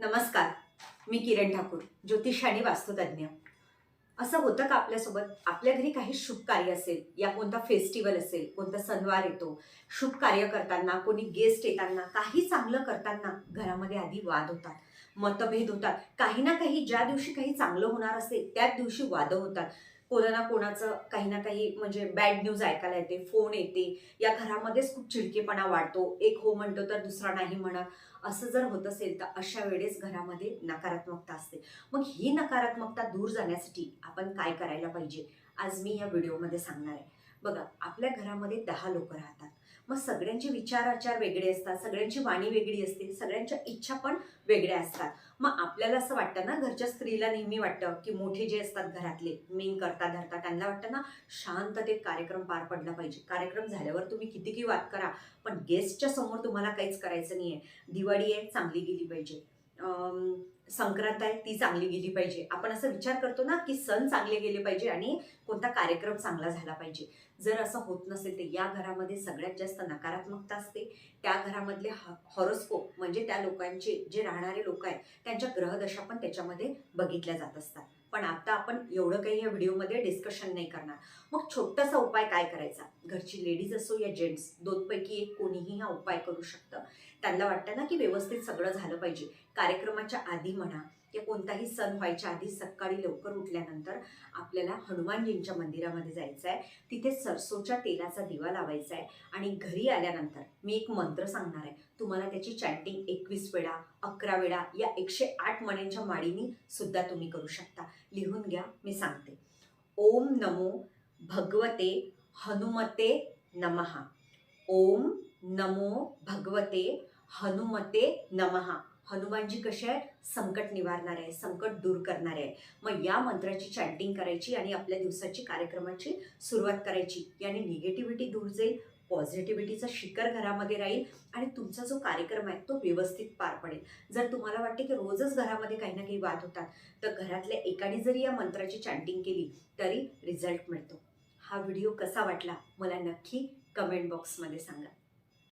नमस्कार मी किरण ठाकूर ज्योतिष आणि वास्तुतज्ञ असं होतं का आपल्यासोबत? आपल्या घरी काही शुभ कार्य असेल या कोणता फेस्टिवल असेल कोणता सणवार येतो शुभ कार्य करताना कोणी गेस्ट येताना काही चांगलं करताना घरामध्ये आधी वाद होतात मतभेद होतात. काही ना काही ज्या दिवशी काही चांगलं होणार असेल त्याच दिवशी वादं होतात. कोणा ना कोणाचं काही ना काही म्हणजे बॅड न्यूज ऐकायला येते फोन येते या घरामध्येच खूप चिडकेपणा वाढतो. एक हो म्हणतो तर दुसरा नाही म्हणत. असं जर होत असेल तर अशा वेळेस घरामध्ये नकारात्मकता असते. मग ही नकारात्मकता दूर जाण्यासाठी आपण काय करायला पाहिजे? आज मी या व्हिडिओमध्ये सांगणार आहे. बघा आपल्या घरामध्ये दहा लोक राहतात. मग सगळ्यांचे विचार आचार वेगळे असतात सगळ्यांची वाणी वेगळी असते सगळ्यांच्या इच्छा पण वेगळ्या असतात. मग आपल्याला असं वाटतं ना घरच्या स्त्रीला नेहमी वाटतं की मोठे जे असतात घरातले मेन करता धरता त्यांना वाटतं ना शांततेत कार्यक्रम पार पडला पाहिजे. कार्यक्रम झाल्यावर तुम्ही कितीही वाद करा पण गेस्टच्या समोर तुम्हाला काहीच करायचं नाही आहे दिवाळी आहे चांगली गेली पाहिजे. संक्रांत आहे ती चांगली गेली पाहिजे. आपण असं विचार करतो ना की सण चांगले गेले पाहिजे आणि कोणता कार्यक्रम चांगला झाला पाहिजे. जर असं होत नसेल तर या घरामध्ये सगळ्यात जास्त नकारात्मकता असते. त्या घरामधले हॉरोस्कोप म्हणजे त्या लोकांचे जे राहणारे लोक आहेत त्यांच्या ग्रहदशा पण त्याच्यामध्ये बघितल्या जात असतात. पण आता आपण एवढं काही या व्हिडिओमध्ये डिस्कशन नाही करणार. मग छोटासा उपाय काय करायचा? घरची लेडीज असो या जेंट्स दोनपैकी एक कोणीही हा उपाय करू शकतं. त्यांना वाटतं ना की व्यवस्थित सगळं झालं पाहिजे. कार्यक्रमाच्या आधी म्हणा या कोणताही सण व्हायच्या आधी सकाळी लवकर उठल्यानंतर आपल्याला हनुमानजींच्या मंदिरामध्ये जायचं आहे तिथे सरसोच्या तेलाचा दिवा लावायचा आहे आणि घरी आल्यानंतर मी एक मंत्र सांगणार आहे तुम्हाला त्याची चॅन्टिंग एकवीस वेळा अकरा वेळा या एकशे आठ मण्यांच्या माळीनी सुद्धा तुम्ही करू शकता. लिहून घ्या मी सांगते. ओम नमो भगवते हनुमते नमहा ओम नमो भगवते हनुमते नमहा हनुमानजी कसे आहेत? संकट निवारणार आहे संकट दूर करणारे आहे मग या मंत्राची चॅन्टिंग करायची आणि आपल्या दिवसाची कार्यक्रमाची सुरुवात करायची. याने निगेटिव्हिटी दूर जाईल पॉझिटिव्हिटीचा शिखर घरामध्ये राहील आणि तुमचा जो कार्यक्रम आहे तो व्यवस्थित पार पडेल. जर तुम्हाला वाटते की रोजच घरामध्ये काही ना काही वाद होतात तर घरातल्या एकाने जरी या मंत्राची चॅन्टिंग केली तरी रिझल्ट मिळतो. हा व्हिडिओ कसा वाटला? मला नक्की कमेंट बॉक्समध्ये सांगा.